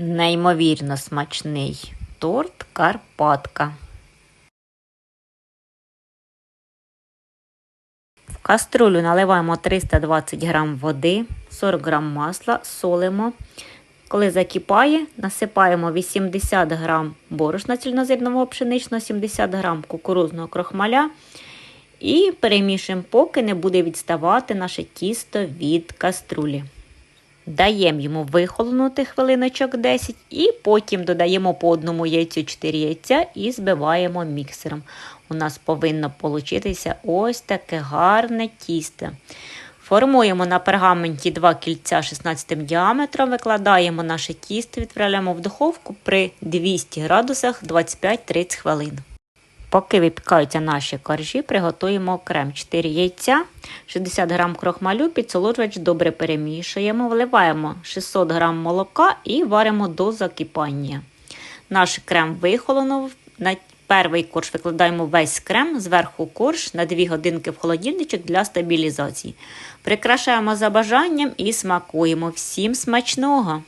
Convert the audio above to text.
Неймовірно смачний торт Карпатка. В каструлю наливаємо 320 г води, 40 г масла, солимо. Коли закипає, насипаємо 80 г борошна цільнозернового пшеничного, 70 г кукурузного крохмаля і перемішуємо, поки не буде відставати наше тісто від каструлі. Даємо йому вихолонути хвилиночок 10 і потім додаємо по одному яйцю 4 яйця і збиваємо міксером. У нас повинно получитися ось таке гарне тісто. Формуємо на пергаменті два кільця 16 діаметром, викладаємо наше тісто, відправляємо в духовку при 200 градусах 25-30 хвилин. Поки випікаються наші коржі, приготуємо крем 4 яйця, 60 г крохмалю, підсолоджувач добре перемішуємо, вливаємо 600 г молока і варимо до закипання. Наш крем вихолонув. На перший корж викладаємо весь крем, зверху корж на 2 годинки в холодильничок для стабілізації. Прикрашаємо за бажанням і смакуємо. Всім смачного!